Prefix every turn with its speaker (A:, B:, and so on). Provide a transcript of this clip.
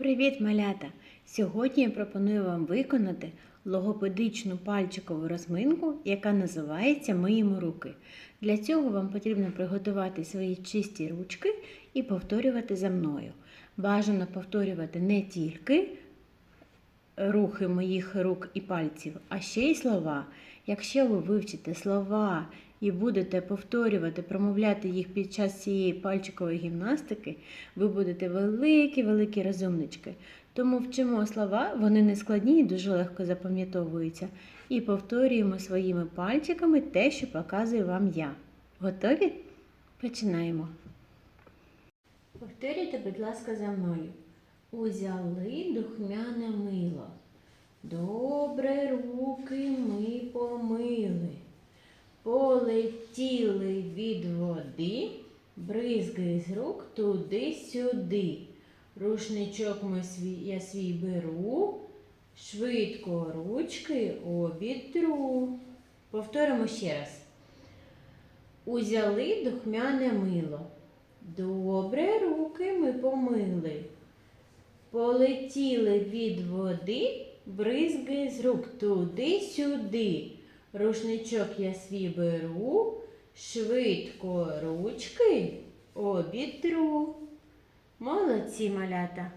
A: Привіт, малята! Сьогодні я пропоную вам виконати логопедичну пальчикову розминку, яка називається Миємо руки. Для цього вам потрібно приготувати свої чисті ручки і повторювати за мною. Бажано повторювати не тільки рухи моїх рук і пальців, а ще й слова. Якщо ви вивчите слова і будете повторювати, промовляти їх під час цієї пальчикової гімнастики, ви будете великі-великі розумнички. Тому вчимо слова, вони не складні і дуже легко запам'ятовуються. І повторюємо своїми пальчиками те, що показую вам я. Готові? Починаємо. Повторюйте, будь ласка, за мною. Узяли духмяне мило. Добре руки ми помили. Полетіли від води, бризги з рук туди-сюди. Рушничок ми свій, я свій беру, швидко ручки обітру. Повторимо ще раз. Узяли духмяне мило. Добре руки ми помили. Полетіли від води, бризги з рук туди-сюди. Рушничок я свій беру, швидко ручки обітру. Молодці малята.